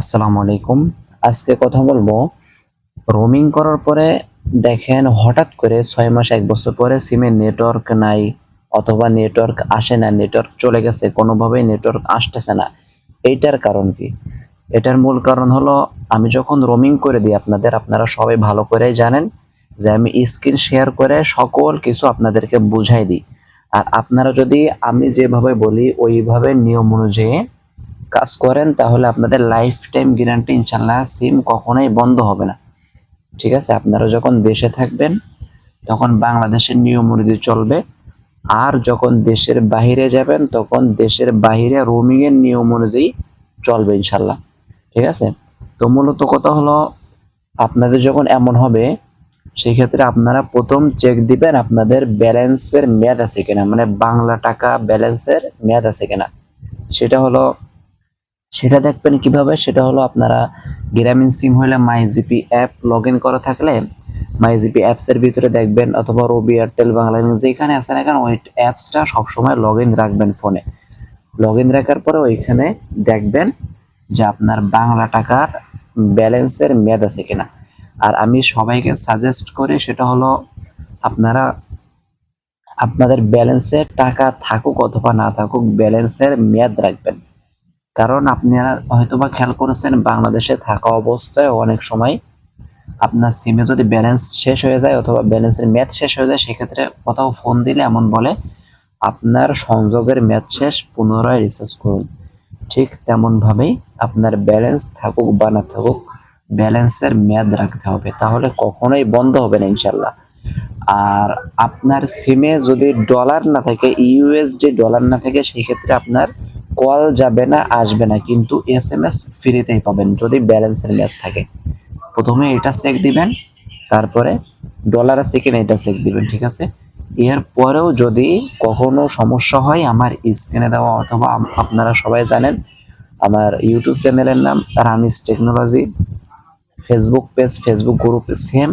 আসসালামু আলাইকুম। আজকে কথা বলব রোমিং করার পরে দেখেন হঠাৎ করে ছয় মাস, এক বছর পরে সিমে নেটওয়ার্ক নাই অথবা নেটওয়ার্ক আসে না নেটওয়ার্ক চলে গেছে, কোনোভাবেই নেটওয়ার্ক আসতেছে না। এইটার কারণ কি? এটার মূল কারণ হলো আমি যখন রোমিং করে দিই আপনাদের, আপনারা সবাই ভালো করেই জানেন যে আমি স্ক্রিন শেয়ার করে সকল কিছু আপনাদেরকে বুঝাই দিই। আর আপনারা যদি আমি যেভাবে বলি, ওইভাবে নিয়ম অনুযায়ী কাজ করেন, তাহলে আপনাদের লাইফ টাইম গ্যারান্টি ইনশাল্লাহ সিম কখনোই বন্ধ হবে না। ঠিক আছে? আপনারা যখন দেশে থাকবেন, তখন বাংলাদেশের নিয়ম অনুযায়ী চলবে। আর যখন দেশের বাইরে যাবেন, তখন দেশের বাইরে রোমিংয়ের নিয়ম অনুযায়ী চলবে ইনশাল্লাহ ঠিক আছে? তো মূলত কথা হলো, আপনাদের যখন এমন হবে সেই ক্ষেত্রে আপনারা প্রথম চেক দিবেন আপনাদের ব্যালেন্সের মেয়াদ আছে কিনা। মানে বাংলা টাকা ব্যালেন্সের মেয়াদ আছে কিনা। সেটা হলো সেটা দেখবেন কীভাবে? সেটা হলো আপনারা গ্রামীণ সিম হলে মাইজিপি অ্যাপ লগ ইন করা থাকলে মাইজিপি অ্যাপসের ভিতরে দেখবেন অথবা রবি এয়ারটেল বাংলা যেখানে আছে না ওই অ্যাপসটা সবসময় লগ ইন রাখবেন ফোনে লগ ইন রাখার পরে ওইখানে দেখবেন যে আপনার বাংলা টাকার ব্যালেন্সের মেয়াদ আছে কিনা। আর আমি সবাইকে সাজেস্ট করি সেটা হলো আপনারা আপনাদের ব্যালেন্সে টাকা থাকুক অথবা না থাকুক ব্যালেন্সের মেয়াদ রাখবেন। কারণ আপনারা হয়তোবা খেয়াল করেছেন, বাংলাদেশে থাকা অবস্থায় অনেক সময় আপনার সিমে যদি ব্যালেন্স শেষ হয়ে যায় অথবা ব্যালেন্সের মেয়াদ শেষ হয়ে যায়, সেক্ষেত্রে কোথাও ফোন দিলে এমন বলে, আপনার সংযোগের মেয়াদ শেষ পুনরায় রিচার্জ করুন। ঠিক তেমনভাবেই আপনার ব্যালেন্স থাকুক বা না থাকুক ব্যালেন্সের মেয়াদ রাখতে হবে। তাহলে কখনোই বন্ধ হবে না ইনশাল্লাহ আর আপনার সিমে যদি ডলার না থাকে ইউএসডি ডলার না থাকে সেই ক্ষেত্রে আপনার কল যাবে না, আসবে না, কিন্তু এস এম এস ফ্রিতেই পাবেন যদি ব্যালেন্সের মেয়াদ থাকে। প্রথমে এটা চেক দিবেন, তারপরে ডলার কিনা এটা চেক দিবেন, ঠিক আছে? এর পরেও যদি কখনো সমস্যা হয় আমার স্ক্রিনে দেওয়া অথবা আপনারা সবাই জানেন, আমার ইউটিউব চ্যানেলের নাম Ramis technology Facebook page Facebook group same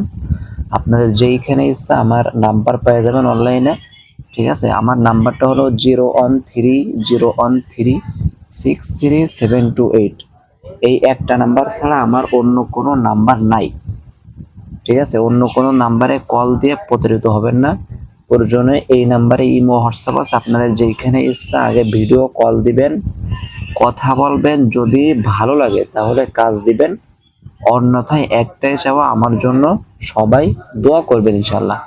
আপনাদের যেইখানে ইচ্ছা আমার নাম্বার পেয়ে যাবেন অনলাইনে ঠিক আছে? আমার নাম্বারটা হলো zero one three, zero one three, six three, seven two eight. এই একটা নাম্বার ছাড়া আমার অন্য কোনো নাম্বার নাই। ঠিক আছে? অন্য কোনো নাম্বারে কল দিয়ে প্রতারিত হবেন না। প্রয়োজনে এই নাম্বারে ইমো, হোয়াটসঅ্যাপ আছে। আপনাদের যেইখানে ইচ্ছা আগে ভিডিও কল দিবেন, কথা বলবেন, যদি ভালো লাগে তাহলে কাজ দিবেন। অন্যথায় একটাই চাওয়া, আমার জন্য সবাই দোয়া করবেন ইনশাল্লাহ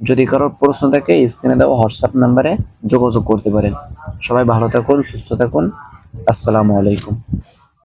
যদি কারোর প্রশ্ন থাকে স্ক্রিনে দেওয়া হোয়াটসঅ্যাপ নাম্বারে যোগাযোগ করতে পারেন। সবাই ভালো থাকুন, সুস্থ থাকুন। আসসালামু আলাইকুম।